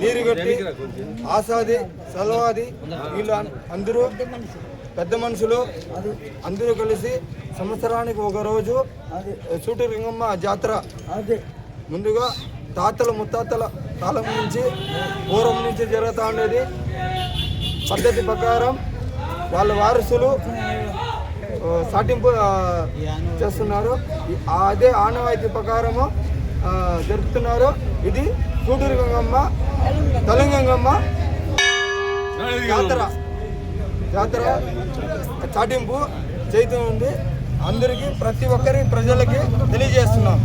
నీరుగట్టి ఆసాది సలవాది వీళ్ళు అందరూ పెద్ద మనుషులు అందరూ కలిసి సంవత్సరానికి ఒకరోజు సూటి రింగమ్మ జాతర. ముందుగా తాతల ముత్తాతల కాలం నుంచి పూర్వం నుంచి జరుగుతూ ఉండేది. పద్ధతి ప్రకారం వాళ్ళ వారసులు సాటింపు చేస్తున్నారు. అదే ఆనవాయితీ ప్రకారము జరుపుతున్నారు. ఇది సూటూరు గంగమ్మ తలంగంగమ్మ జాతర. జాతర చాటింపు చేతూ ఉంది. అందరికీ ప్రతి ఒక్కరి ప్రజలకి తెలియజేస్తున్నాం.